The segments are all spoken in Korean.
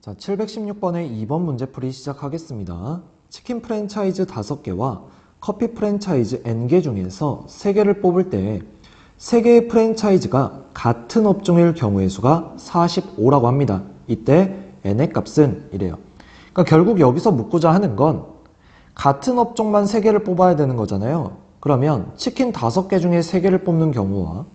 자, 716번의 2번 문제풀이 시작하겠습니다. 치킨 프랜차이즈 5개와 커피 프랜차이즈 N개 중에서 3개를 뽑을 때 3개의 프랜차이즈가 같은 업종일 경우의 수가 45라고 합니다. 이때 N의 값은 이래요. 그러니까 결국 여기서 묻고자 하는 건 같은 업종만 3개를 뽑아야 되는 거잖아요. 그러면 치킨 5개 중에 3개를 뽑는 경우와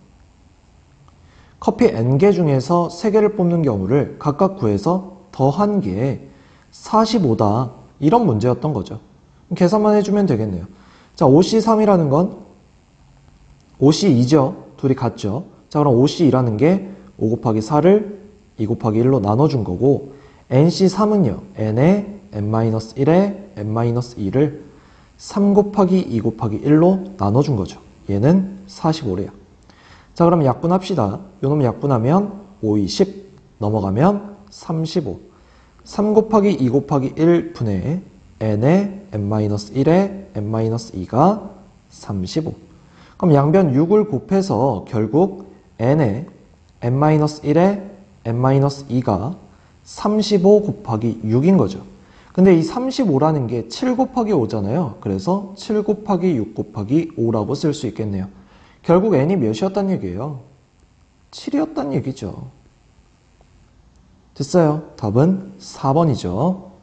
커피 N개 중에서 3개를 뽑는 경우를 각각 구해서 더한 게 45다. 이런 문제였던 거죠. 계산만 해주면 되겠네요. 자, 5C3이라는 건 5C2죠. 둘이 같죠. 자, 그럼 5C2라는 게 5 곱하기 4를 2 곱하기 1로 나눠준 거고 NC3은요. N에 N-1에 N-2를 3 곱하기 2 곱하기 1로 나눠준 거죠. 얘는 45래요. 자, 그럼 약분합시다. 요놈 약분하면 5, 2, 10 넘어가면 35. 3 곱하기 2 곱하기 1 분의 n의 n-1에 n-2가 35. 그럼 양변 6을 곱해서 결국 n의 n-1에 n-2가 35 곱하기 6인 거죠. 근데 이 35라는 게 7 곱하기 5잖아요. 그래서 7 곱하기 6 곱하기 5라고 쓸 수 있겠네요. 결국 n이 몇이었단 얘기예요? 7이었단 얘기죠. 됐어요. 답은 4번이죠.